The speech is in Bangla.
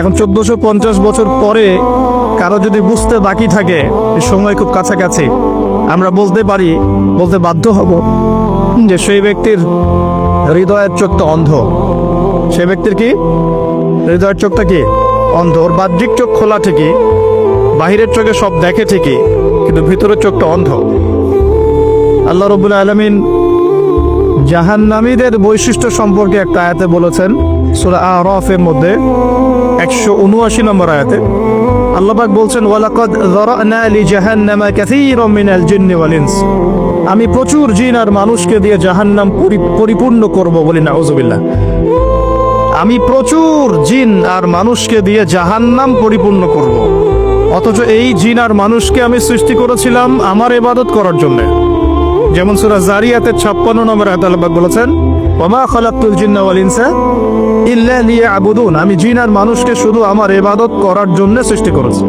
এখন চোদ্দশো পঞ্চাশ বছর পরে কারও যদি বুঝতে বাকি থাকে সময় খুব কাছাকাছি, আমরা বলতে পারি, বলতে বাধ্য হব যে সেই ব্যক্তির হৃদয়ের চোখটা অন্ধ। সেই ব্যক্তির কি? হৃদয়ের চোখটা কি? অন্ধ। ওর বাহ্যিক চোখ খোলা ঠিকই, বাহিরের চোখে সব দেখে ঠিকই, কিন্তু ভিতরের চোখটা অন্ধ। আল্লাহ রবুল আলমিন জাহান্নামীদের বৈশিষ্ট্য সম্পর্কে একটা আয়াতে বলেছেন সুরা আরফের মধ্যে, একশো উনআশি নম্বর আয়াতে। আল্লাহবাক বলছেন, ওয়ালাকাদ যারানা লি জাহান্নামা কাসীরাম মিনাল জিন্নি ওয়াল ইনস। আমি প্রচুর জিন আর মানুষকে দিয়ে জাহান্নাম পরি- পরিপূর্ণ করব বলি নাউজুবিল্লাহ। আমি প্রচুর জিন আর মানুষকে দিয়ে জাহান্নাম পরিপূর্ণ করব। অথচ এই জিন আর মানুষকে আমি সৃষ্টি করেছিলাম আমার ইবাদত করার জন্য। যেমন সুরা জারিয়াতে ছাপ্পান্ন নম্বর আয়াত বলেছেন, ওমা খালাক্তুল জিন্না ওয়াল ইনসা ইল্লা লিয়াবুদুন। আমি জিন আর মানুষকে শুধু আমার এবাদত করার জন্য সৃষ্টি করেছি।